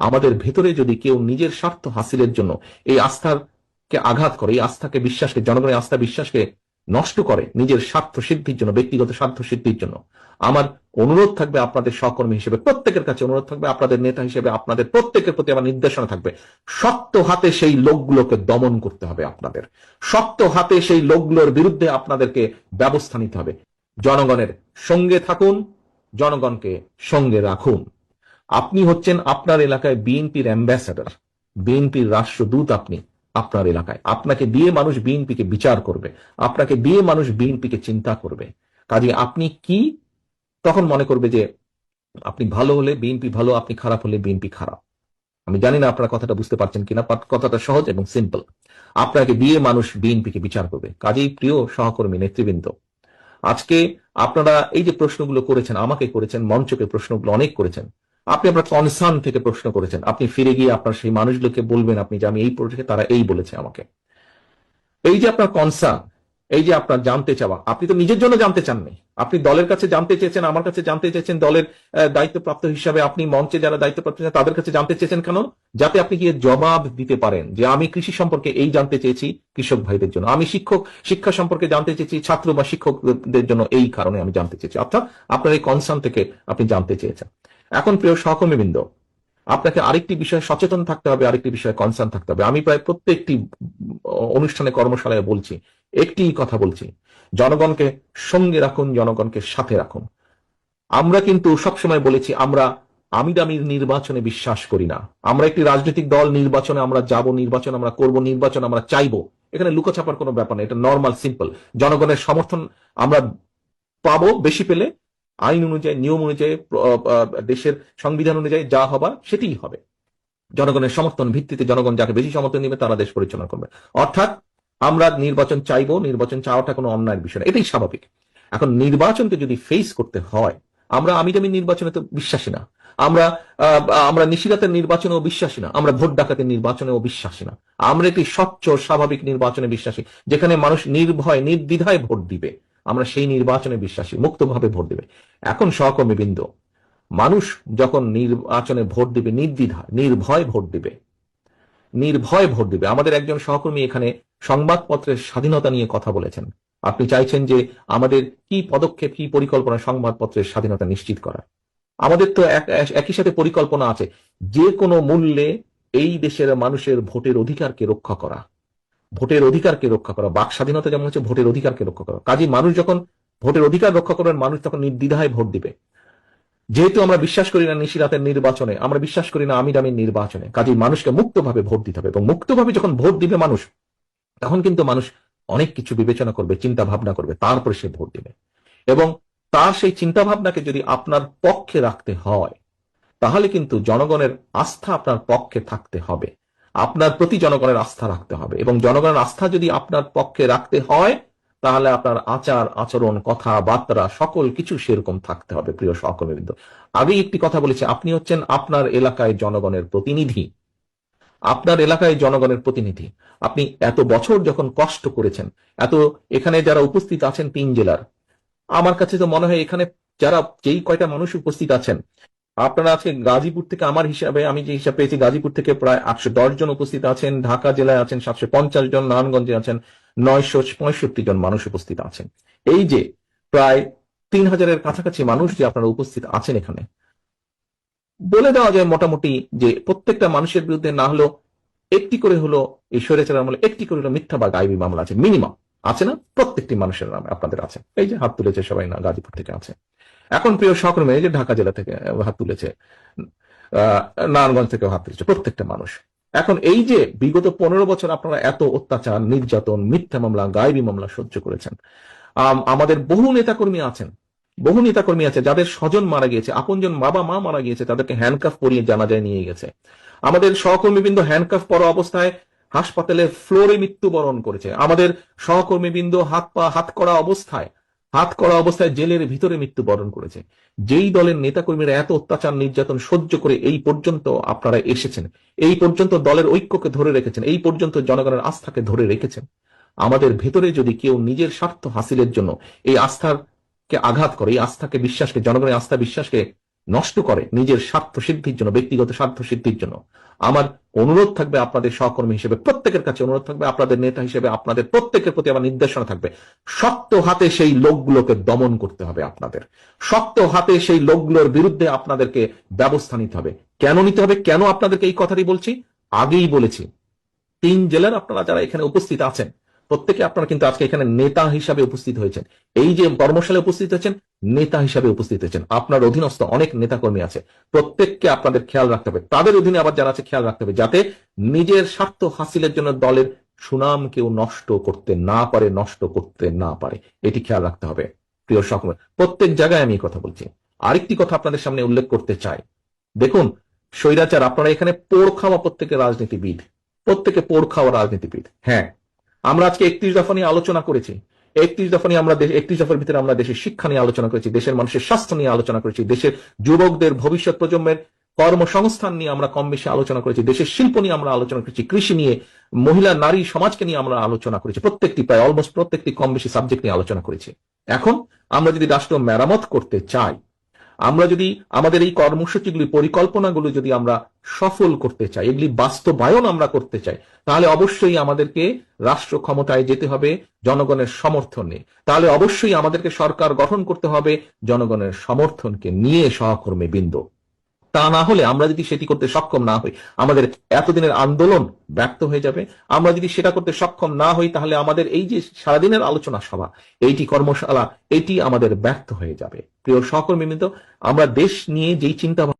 আমাদের ভেতরে যদি কেউ নিজের স্বার্থ হাসিলের জন্য এই আস্থাকে আঘাত করে, এই আস্থাকে বিশ্বাসকে, জনগণের আস্থা বিশ্বাসকে নষ্ট করে নিজের স্বার্থ সিদ্ধির জন্য, ব্যক্তিগত স্বার্থ সিদ্ধির জন্য, আমার অনুরোধ থাকবে আপনাদের সহকর্মী হিসেবে, প্রত্যেকের কাছে অনুরোধ থাকবে, আপনাদের নেতা হিসেবে, আপনাদের প্রত্যেকের প্রতি আমার নির্দেশনা থাকবে। শক্ত হাতে সেই লোকগুলোকে দমন করতে হবে আপনাদের। শক্ত হাতে সেই লোকগুলোর বিরুদ্ধে আপনাদেরকে ব্যবস্থা নিতে হবে। জনগণের সঙ্গে থাকুন, জনগণকে সঙ্গে রাখুন। আপনি হচ্ছেন আপনার এলাকায় বিএনপির অ্যাম্বাসেডর। বিএনপির রাষ্ট্রদূত আপনি আপনার এলাকায়। আপনাকে দিয়ে মানুষ বিএনপিকে বিচার করবে। আপনাকে দিয়ে মানুষ বিএনপিকে চিন্তা করবে। কাজে আপনি কি তখন মনে করবে যে আপনি ভালো হলে বিএনপি ভালো, আপনি খারাপ হলে বিএনপি খারাপ। আমি জানি না আপনারা কথাটা বুঝতে পারছেন কিনা কথাটা সহজ এবং সিম্পল আপনাকে দিয়ে মানুষ বিএনপিকে বিচার করবে। কাজেই প্রিয় সহকর্মী, নেতৃবৃন্দ, আজকে আপনারা এই যে প্রশ্নগুলো করেছেন, আমাকে করেছেন, মঞ্চকে প্রশ্নগুলো অনেক করেছেন আপনি আপনার কনসার্ন থেকে প্রশ্ন করেছেন। আপনি ফিরে গিয়ে আপনার সেই মানুষগুলোকে বলবেন, আপনি যে আমি এই প্রশ্নে তারা এই বলেছে আমাকে। এই যে আপনার কনসার্ন এই যে আপনার জানতে চাওয়া, আপনি তো নিজের জন্য জানতে চাননি। আপনি দলের কাছে জানতে চেয়েছেন, আমার কাছে জানতে চেয়েছেন, দলের দায়িত্বপ্রাপ্ত হিসাবে আপনি মঞ্চে যারা দায়িত্বপ্রাপ্ত তাদের কাছে জানতে চেয়েছেন কেন? যাতে আপনি গিয়ে জবাব দিতে পারেন যে আমি কৃষি সম্পর্কে এই জানতে চেয়েছি কৃষক ভাইদের জন্য। আমি শিক্ষক, শিক্ষা সম্পর্কে জানতে চেয়েছি ছাত্র বা শিক্ষকদের জন্য এই কারণে আমি জানতে চেয়েছি। অর্থাৎ আপনার এই কনসার্ন থেকে আপনি জানতে চেয়েছেন। এখন প্রিয় সহকর্মীবৃন্দ, আপনাকে আরেকটি বিষয়ে সচেতন থাকতে হবে, আরেকটি বিষয়ে কনসার্ন থাকতে হবে। আমি প্রায় প্রত্যেকটি অনুষ্ঠানে কর্মশালায় বলছি, একটি কথা বলছি, জনগণকে সঙ্গে রাখুন, জনগণকে সাথে রাখুন। আমরা কিন্তু সবসময় বলেছি, আমরা আমি দামির নির্বাচনে বিশ্বাস করি না। আমরা একটি রাজনৈতিক দল, নির্বাচনে আমরা যাব, নির্বাচন আমরা করব, নির্বাচন আমরা চাইব। এখানে লুকোছাপার কোনো ব্যাপার না, এটা নর্মাল সিম্পল জনগণের সমর্থন আমরা পাবো বেশি পেলে আইন অনুযায়ী, নিয়ম অনুযায়ী দেশের সংবিধান অনুযায়ী যা হবার সেটিই হবে। জনগণের সমর্থন ভিত্তিতে জনগণ যাকে বেশি সমর্থন দিবে, তারা দেশ পরিচালনা করবে। অর্থাৎ আমরা নির্বাচন চাইব, নির্বাচন চাওয়াটা কোনো অন্যায়ের বিষয় এটাই স্বাভাবিক। এখন নির্বাচনকে যদি ফেস করতে হয়, আমরা, আমি জামি নির্বাচনে তো বিশ্বাসী না, আমরা আমরা নিশিরাতের নির্বাচনেও বিশ্বাসী না, আমরা ভোট ডাকাতের নির্বাচনেও বিশ্বাসী না, আমরা একটি স্বচ্ছ, স্বাভাবিক নির্বাচনে বিশ্বাসী, যেখানে মানুষ নির্ভয়, নির্দ্বিধায় ভোট দিবে। আমরা সেই নির্বাচনে বিশ্বাসী, মুক্তভাবে ভোট দেবে। এখন সহকর্মী বৃন্দ, মানুষ যখন নির্বাচনে ভোট দিবে, নির্দ্বিধা, নির্ভয় ভোট দিবে। নির্ভয় ভোট দিবে। আমাদের একজন সহকর্মী এখানে সংবাদপত্রের স্বাধীনতা নিয়ে কথা বলেছেন। আপনি চাইছেন যে আমাদের কি পদক্ষেপ, কি পরিকল্পনা সংবাদপত্রের স্বাধীনতা নিশ্চিত করা আমাদের তো এক- একই সাথে পরিকল্পনা আছে। যে কোনো মূল্যে এই দেশের মানুষের ভোটের অধিকারকে রক্ষা করা। ভোটের অধিকারকে রক্ষা করা, বাক স্বাধীনতা যেমন হচ্ছে ভোটের অধিকারকে রক্ষা করা। কাজে মানুষ যখন ভোটের অধিকার রক্ষা করবেন, মানুষ তখন নির্দ্বিধায় ভোট দিবে। যেহেতু আমরা বিশ্বাস করি না নিশিরাতের নির্বাচনে, আমরা বিশ্বাস করি না আমি দামির নির্বাচনে, কাজেই মানুষকে মুক্তভাবে ভোট দিতে হবে। এবং মুক্তভাবে যখন ভোট দিবে মানুষ, তখন কিন্তু মানুষ অনেক কিছু বিবেচনা করবে চিন্তা ভাবনা করবে, তারপরে সে ভোট দিবে। এবং তার সেই চিন্তা ভাবনাকে যদি আপনার পক্ষে রাখতে হয়, তাহলে কিন্তু জনগণের আস্থা আপনার পক্ষে থাকতে হবে। আপনার প্রতি জনগণের আস্থা রাখতে হবে। এবং জনগণের আস্থা যদি আপনার পক্ষে রাখতে হয়, তাহলে আপনার আচার, আচরণ কথাবার্তা সকল কিছু সেরকম থাকতে হবে, প্রিয় সহকর্মীবৃন্দ। আগেই একটি কথা বলেছি, আপনি হচ্ছেন আপনার এলাকায় জনগণের প্রতিনিধি। আপনার এলাকায় জনগণের প্রতিনিধি। আপনি এত বছর যখন কষ্ট করেছেন, এত এখানে যারা উপস্থিত আছেন তিন জেলার, আমার কাছে তো মনে হয় এখানে যারা যেই কয়টা মানুষ উপস্থিত আছেন আপনারা আজকে গাজীপুর থেকে আমার হিসাবে, আমি যে হিসাব পেয়েছি, গাজীপুর থেকে প্রায় আটশো দশ জন উপস্থিত আছেন, ঢাকা জেলায় আছেন সাতশো পঞ্চাশ জন, নারায়ণগঞ্জে আছেন নয়শো পঁয়ষট্টি জন মানুষ উপস্থিত আছেন। এই যে প্রায় তিন হাজারের কাছাকাছি মানুষ যে আপনারা উপস্থিত আছেন এখানে। বলে দেওয়া যায় মোটামুটি যে প্রত্যেকটা মানুষের বিরুদ্ধে না হলেও একটি করে হলো এই স্বৈরাচার আমলে, একটি করে হলো মিথ্যা বা গাইবি মামলা আছে। মিনিমাম আছে না? প্রত্যেকটি মানুষের নামে আপনাদের আছে। এই যে হাত তুলেছে সবাই না গাজীপুর থেকে আছে। এখন প্রিয় সহকর্মী যে ঢাকা জেলা থেকে হাত তুলেছে নারায়ণগঞ্জ থেকে হাত তুলেছে প্রত্যেকটা মানুষ। এখন এই যে বিগত পনেরো বছর আপনারা এত অত্যাচার, নির্যাতন, মিথ্যা মামলা, গায়েবী মামলা সহ্য করেছেন আমাদের বহু নেতাকর্মী আছেন, বহু নেতাকর্মী আছে যাদের স্বজন মারা গিয়েছে, আপনজন বাবা, মা মারা গিয়েছে, তাদেরকে হ্যান্ডকাফ পরিয়ে জানাজায় নিয়ে গেছে। আমাদের সহকর্মীবৃন্দ হ্যান্ডকাফ পরা অবস্থায় হাসপাতালে ফ্লোরে মৃত্যুবরণ করেছে। আমাদের সহকর্মীবৃন্দ হাত পা, হাত করা অবস্থায় হাত করা অবস্থায় জেলের ভিতরে মৃত্যুবরণ করেছে। যেই দলের নেতাকর্মীরা এত অত্যাচার, নির্যাতন সহ্য করে এই পর্যন্ত আপনারা এসেছেন, এই পর্যন্ত দলের ঐক্যকে ধরে রেখেছেন, এই পর্যন্ত জনগণের আস্থাকে ধরে রেখেছেন, আমাদের ভেতরে যদি কেউ নিজের স্বার্থ হাসিলের জন্য এই আস্থার কে আঘাত করে, এই আস্থাকে বিশ্বাসকে, জনগণের আস্থা বিশ্বাসকে নষ্ট করে নিজের স্বার্থ সিদ্ধির জন্য, ব্যক্তিগত স্বার্থ সিদ্ধির জন্য। আমার অনুরোধ থাকবে আপনাদের সহকর্মী হিসেবে, প্রত্যেকের কাছে অনুরোধ থাকবে, আপনাদের নেতা হিসেবে, আপনাদের প্রত্যেকের প্রতি আমার নির্দেশনা থাকবে। শক্ত হাতে সেই লোকগুলোকে দমন করতে হবে আপনাদের। শক্ত হাতে সেই লোকগুলোর বিরুদ্ধে আপনাদেরকে ব্যবস্থা নিতে হবে। কেন নিতে হবে? কেন আপনাদেরকে এই কথাটি বলছি? আগেই বলেছি। তিন জেলার আপনারা যারা এখানে উপস্থিত আছেন প্রত্যেকে আপনারা কিন্তু আজকে এখানে নেতা হিসাবে উপস্থিত হয়েছেন। এই যে কর্মশালে উপস্থিত হয়েছেন, নেতা হিসাবে উপস্থিত হয়েছেন। আপনার অধীনস্থ অনেক নেতাকর্মী আছে। প্রত্যেককে আপনাদের খেয়াল রাখতে হবে। তাদের অধীনে আবার যারা আছে, খেয়াল রাখতে হবে যাতে নিজের স্বার্থ হাসিলের জন্য দলের সুনাম কেউ নষ্ট করতে না পারে, নষ্ট করতে না পারে। এটি খেয়াল রাখতে হবে, প্রিয় সকল। প্রত্যেক জায়গায় আমি কথা বলছি। আরেকটি কথা আপনাদের সামনে উল্লেখ করতে চাই। দেখুন, স্বৈরাচার, আপনারা এখানে পোড় খাওয়া প্রত্যেকে রাজনীতিবিদ। প্রত্যেকে পোড় খাওয়া রাজনীতিবিদ। হ্যাঁ আমরা আজকে একত্রিশ দফা নিয়ে আলোচনা করেছি। একত্রিশ দফা নিয়ে আমরা একত্রিশ দফার ভিতরে আমরা দেশের শিক্ষা নিয়ে আলোচনা করেছি, দেশের মানুষের স্বাস্থ্য নিয়ে আলোচনা করেছি, দেশের যুবকদের ভবিষ্যৎ প্রজন্মের কর্মসংস্থান নিয়ে আমরা কম বেশি আলোচনা করেছি, দেশের শিল্প নিয়ে আমরা আলোচনা করেছি, কৃষি নিয়ে, মহিলা, নারী সমাজকে নিয়ে আমরা আলোচনা করেছি, প্রত্যেকটি প্রায় অলমোস্ট প্রত্যেকটি কম বেশি সাবজেক্ট নিয়ে আলোচনা করেছি। এখন আমরা যদি রাষ্ট্র মেরামত করতে চাই আমরা যদি আমাদের এই কর্মসূচিগুলি, পরিকল্পনাগুলো যদি আমরা সফল করতে চাই, এগুলি বাস্তবায়ন আমরা করতে চাই, তাহলে অবশ্যই আমাদেরকে রাষ্ট্র ক্ষমতায় যেতে হবে, জনগণের সমর্থনে। তাহলে অবশ্যই আমাদেরকে সরকার গঠন করতে হবে, জনগণের সমর্থনকে নিয়ে সহকর্মী বিন্দু তা না হলে আমরা যদি সেটি করতে সক্ষম না হই, আমাদের এতদিনের আন্দোলন ব্যর্থ হয়ে যাবে। আমরা যদি সেটা করতে সক্ষম না হই, তাহলে আমাদের এই যে সারাদিনের আলোচনা সভা, এইটি কর্মশালা, এটি আমাদের ব্যর্থ হয়ে যাবে। প্রিয় সহকর্মী আমরা দেশ নিয়ে যেই চিন্তা